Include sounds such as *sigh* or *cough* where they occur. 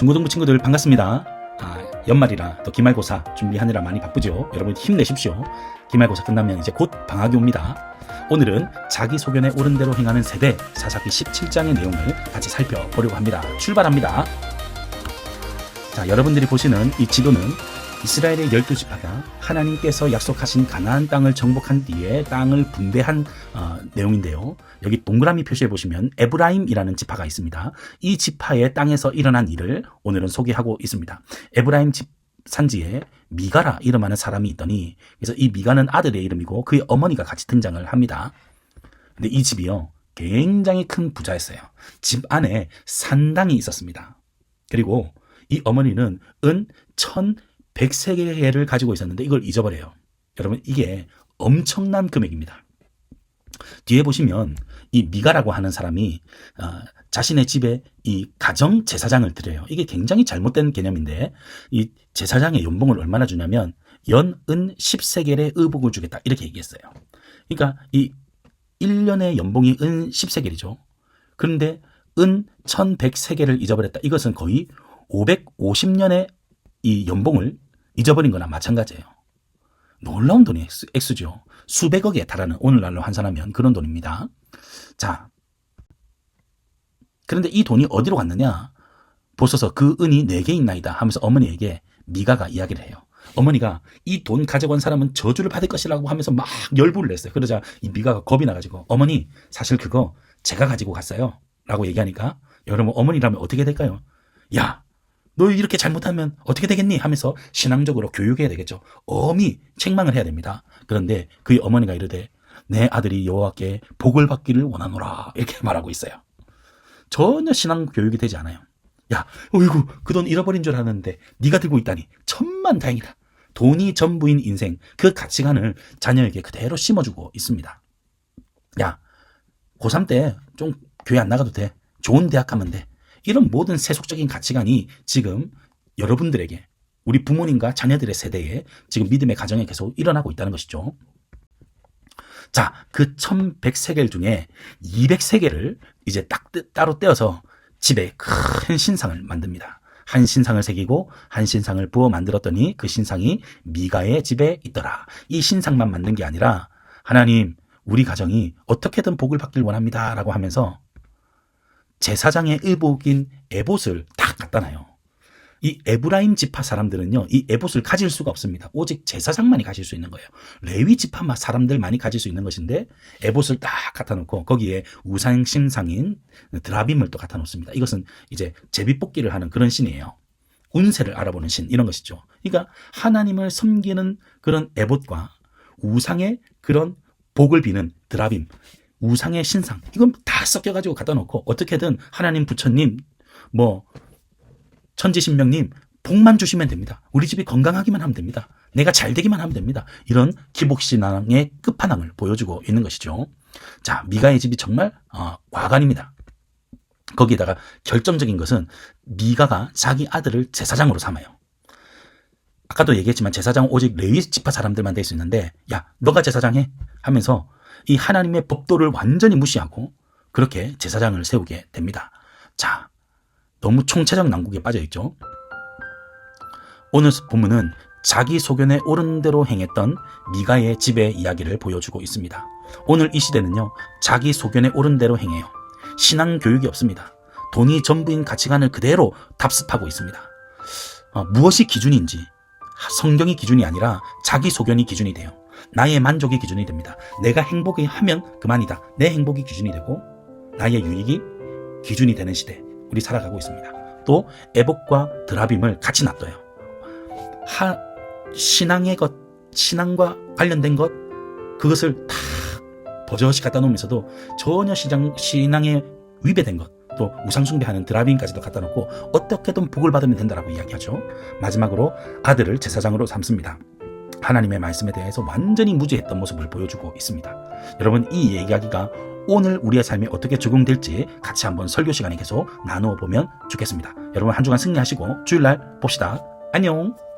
중고등부 친구들 반갑습니다. 아, 연말이라 또 기말고사 준비하느라 많이 바쁘죠. 여러분 힘내십시오. 기말고사 끝나면 이제 곧 방학이 옵니다. 오늘은 자기 소견에 옳은 대로 행하는 세대 사사기 17장의 내용을 같이 살펴보려고 합니다. 출발합니다. 자, 여러분들이 보시는 이 지도는 이스라엘의 열두 지파가 하나님께서 약속하신 가나안 땅을 정복한 뒤에 땅을 분배한 어, 내용인데요. 여기 동그라미 표시해 보시면 에브라임이라는 지파가 있습니다. 이 지파의 땅에서 일어난 일을 오늘은 소개하고 있습니다. 에브라임 집 산지에 미가라 이름하는 사람이 있더니 그래서 이 미가는 아들의 이름이고 그의 어머니가 같이 등장을 합니다. 근데 이 집이요 굉장히 큰 부자였어요. 집 안에 산당이 있었습니다. 그리고 이 어머니는 은 천 103개를 가지고 있었는데 이걸 잊어버려요. 여러분 이게 엄청난 금액입니다. 뒤에 보시면 이 미가라고 하는 사람이 어, 자신의 집에 이 가정 제사장을 드려요. 이게 굉장히 잘못된 개념인데 이 제사장의 연봉을 얼마나 주냐면 연은 10세겔의 의복을 주겠다 이렇게 얘기했어요. 그러니까 이 1년의 연봉이 은 10세겔이죠. 그런데 은 1100세겔을 잊어버렸다. 이것은 거의 550년의 이 연봉을 잊어버린 거나 마찬가지예요. 놀라운 돈이 액수죠. 수백억에 달하는 오늘날로 환산하면 그런 돈입니다. 자, 그런데 이 돈이 어디로 갔느냐? 보소서 그 은이 내게 있나이다 하면서 어머니에게 미가가 이야기를 해요. 어머니가 이 돈 가져간 사람은 저주를 받을 것이라고 하면서 막 열불을 냈어요. 그러자 이 미가가 겁이 나가지고 어머니 사실 그거 제가 가지고 갔어요. 라고 얘기하니까 여러분 어머니라면 어떻게 될까요? 야, 너 이렇게 잘못하면 어떻게 되겠니? 하면서 신앙적으로 교육해야 되겠죠. 엄히 책망을 해야 됩니다. 그런데 그의 어머니가 이르되 내 아들이 여호와께 복을 받기를 원하노라 이렇게 *laughs* 말하고 있어요. 전혀 신앙 교육이 되지 않아요. 야, 어이구 그 돈 잃어버린 줄 알았는데 네가 들고 있다니 천만 다행이다. 돈이 전부인 인생 그 가치관을 자녀에게 그대로 심어주고 있습니다. 야, 고3 때 좀 교회 안 나가도 돼. 좋은 대학 가면 돼. 이런 모든 세속적인 가치관이 지금 여러분들에게 우리 부모님과 자녀들의 세대에 지금 믿음의 가정에 계속 일어나고 있다는 것이죠. 자, 그 1100세겔 중에 200세겔을 이제 딱 뜨- 따로 떼어서 집에 큰 신상을 만듭니다. 한 신상을 새기고 한 신상을 부어 만들었더니 그 신상이 미가의 집에 있더라. 이 신상만 만든 게 아니라 하나님, 우리 가정이 어떻게든 복을 받길 원합니다. 라고 하면서 제사장의 의복인 에봇을 딱 갖다 놔요. 이 에브라임 지파 사람들은요, 이 에봇을 가질 수가 없습니다. 오직 제사장만이 가질 수 있는 거예요. 레위 지파 사람들만이 가질 수 있는 것인데, 에봇을 딱 갖다 놓고, 거기에 우상 신상인 드라빔을 또 갖다 놓습니다. 이것은 이제 제비뽑기를 하는 그런 신이에요. 운세를 알아보는 신, 이런 것이죠. 그러니까 하나님을 섬기는 그런 에봇과 우상의 그런 복을 비는 드라빔, 우상의 신상, 이건 다 섞여가지고 갖다 놓고, 어떻게든 하나님 부처님, 뭐, 천지신명님 복만 주시면 됩니다. 우리 집이 건강하기만 하면 됩니다. 내가 잘 되기만 하면 됩니다. 이런 기복신앙의 끝판왕을 보여주고 있는 것이죠. 자, 미가의 집이 정말 어, 과관입니다. 거기에다가 결정적인 것은 미가가 자기 아들을 제사장으로 삼아요. 아까도 얘기했지만 제사장은 오직 레위 지파 사람들만 될 수 있는데 야 너가 제사장해 하면서 이 하나님의 법도를 완전히 무시하고 그렇게 제사장을 세우게 됩니다. 자 너무 총체적 난국에 빠져 있죠. 오늘 본문은 자기 소견에 옳은 대로 행했던 미가의 집의 이야기를 보여주고 있습니다. 오늘 이 시대는요, 자기 소견에 옳은 대로 행해요. 신앙 교육이 없습니다. 돈이 전부인 가치관을 그대로 답습하고 있습니다. 어, 무엇이 기준인지 성경이 기준이 아니라 자기 소견이 기준이 돼요. 나의 만족이 기준이 됩니다. 내가 행복이 하면 그만이다. 내 행복이 기준이 되고 나의 유익이 기준이 되는 시대. 우리 살아가고 있습니다. 또 에복과 드라빔을 같이 놔둬요. 하, 신앙의 것, 신앙과 관련된 것, 그것을 다 버젓이 갖다 놓으면서도 전혀 시장, 신앙에 위배된 것, 또 우상숭배하는 드라빔까지도 갖다 놓고 어떻게든 복을 받으면 된다라고 이야기하죠. 마지막으로 아들을 제사장으로 삼습니다. 하나님의 말씀에 대해서 완전히 무지했던 모습을 보여주고 있습니다. 여러분 이 이야기가 오늘 우리의 삶에 어떻게 적용될지 같이 한번 설교 시간에 계속 나누어 보면 좋겠습니다. 여러분 한 주간 승리하시고 주일날 봅시다. 안녕.